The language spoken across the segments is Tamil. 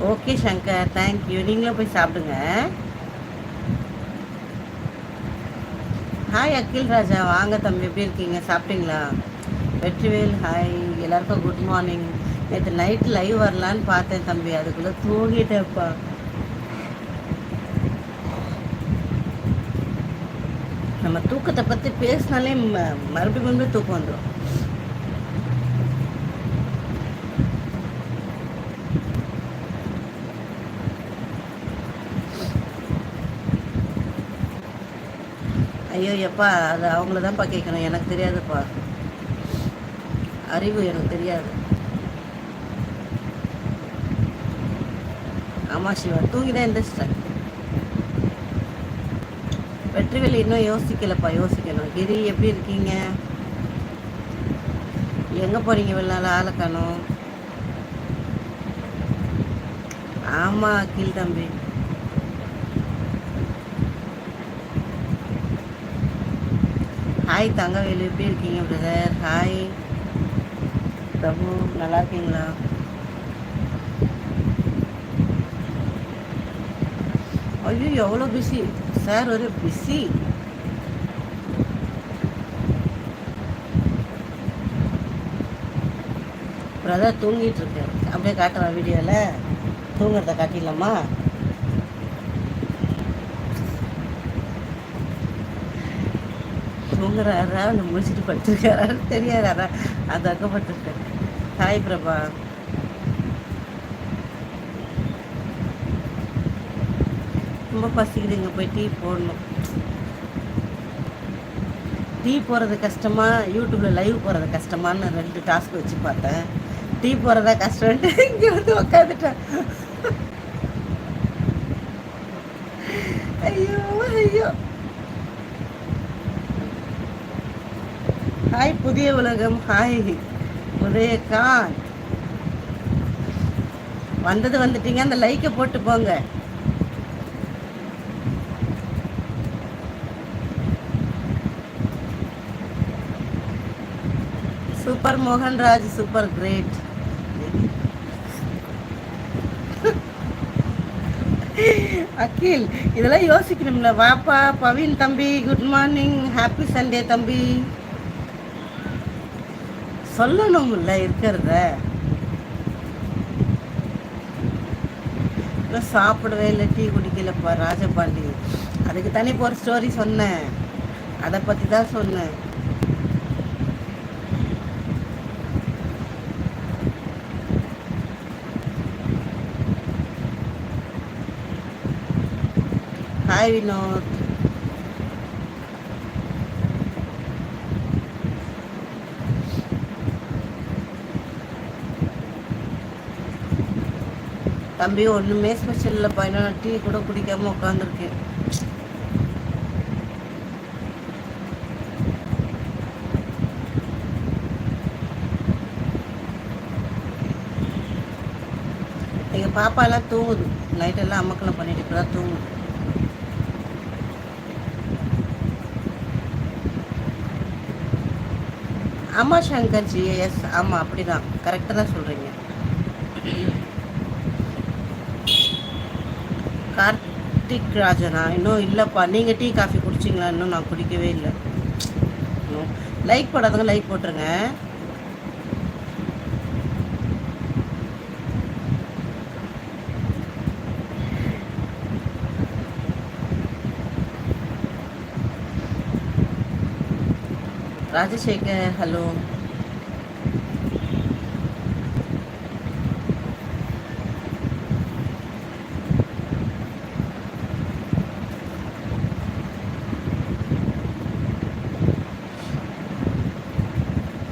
ஓகே சங்கர் தேங்க்யூ நீங்களும் போய் சாப்பிடுங்க. ஹாய் அகில் ராஜா வாங்க தம்பி எப்படி இருக்கீங்க? சாப்பிட்டீங்களா? வெற்றிவேல் ஹாய் எல்லாருக்கும் குட் மார்னிங் நேற்று நைட் லைவ் வரலான்னு பார்த்தேன் தம்பி. அதுக்குள்ளே தூங்கிட்டேப்பா நம்ம தூக்கத்தை பற்றி பேசினாலே ம- மறுபடியும் மறுபடியும் தூக்கம் வந்துடும் ஐயோ எப்பா அது அவங்கள தான்ப்பா கேட்கணும். எனக்கு தெரியாதுப்பா. அறிவு எனக்கு தெரியாது. ஆமாம் சிவா. தூங்கி தான் எந்திரிச்சிட்டேன். வெற்றிவேல் இன்னும் யோசிக்கலப்பா யோசிக்கணும். கிரி எப்படி இருக்கீங்க? எங்கே போகிறீங்க வெளிநாள் ஆளை காணும். ஆமாம் கீழ் தம்பி. ஹாய் தங்கவேலு. எப்படி இருக்கீங்க பிரதர் ஹாய் பிரபு நல்லா இருக்கீங்களா? ஐயோ எவ்வளோ பிஸி சார் ஒரு பிஸி பிரதர் தூங்கிட்டு இருக்கேன். அப்படியே காட்டுறேன் வீடியோவில் தூங்குறத காட்டிடலாமா? தூங்குறாரா? இல்லை முடிச்சுட்டு படுத்துருக்காரான்னு தெரியாதாரா அது அக்கப்பட்டிருக்கேன் ஹாய் பிரபா. ரொம்ப பசிக்குதுங்க போய் டீ போடணும். டீ போடுறது கஷ்டமா? யூடியூப்பில் லைவ் போடுறது கஷ்டமான்னு ரெண்டு டாஸ்க் வச்சு பார்த்தேன். டீ போடுறதா கஷ்டம்ட்டு இங்கே வந்து உக்காந்துட்டேன். ஐயோ ஐயோ. ஹாய் புதிய உலகம். ஹாய் உதயகாந்த் வந்தது வந்துட்டீங்க அந்த லைக்கை போட்டு போங்க. Super Mohanraj super great Akhil இதெல்லாம் யோசிக்கணும்ல. வாப்பா பவின் தம்பி குட் மார்னிங் ஹாப்பி சண்டே தம்பி. சொல்லணும்ல இருக்கிறத. இன்னும் சாப்பிடவே இல்லை டீ குடிக்கலப்பா ராஜபாண்டி. அதுக்கு தானே இப்போ ஒரு ஸ்டோரி சொன்னேன். அதை பற்றி தான் சொன்னேன். ஹாய் வினோத். தம்பி ஒன்றுமே ஸ்பெஷல் இல்லைப்பா நான் டீ கூட குடிக்காமல் உட்காந்துருக்கேன் எங்கள் பாப்பாலாம் தூங்குது. நைட்டெல்லாம் அம்மக்கெல்லாம் பண்ணிட்டு இப்போ தான் தூங்குது. ஆமாம் சங்கர்ஜி. எஸ் ஆமாம் அப்படி தான் கரெக்டாக தான் சொல்கிறீங்க கார்த்திக் ராஜனா? இன்னும் இல்லைப்பா. நீங்கள் டீ காஃபி குடிச்சிங்களா? இன்னும் நான் குடிக்கவே இல்லை. இன்னும் லைக் போடாதவங்க லைக் போட்டுருங்க. Rajasekar hello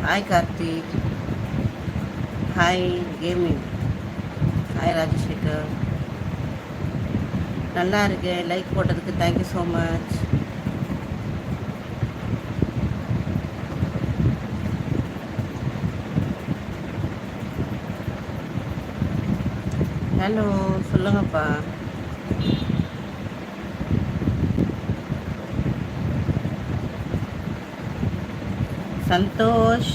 hi Karthik hi gaming hi Rajasekar நல்லா இருக்கு லைக் போட்டதுக்கு தேங்க்யூ ஸோ மச் ஹலோ சொல்லுங்கப்பா. సంతోష్.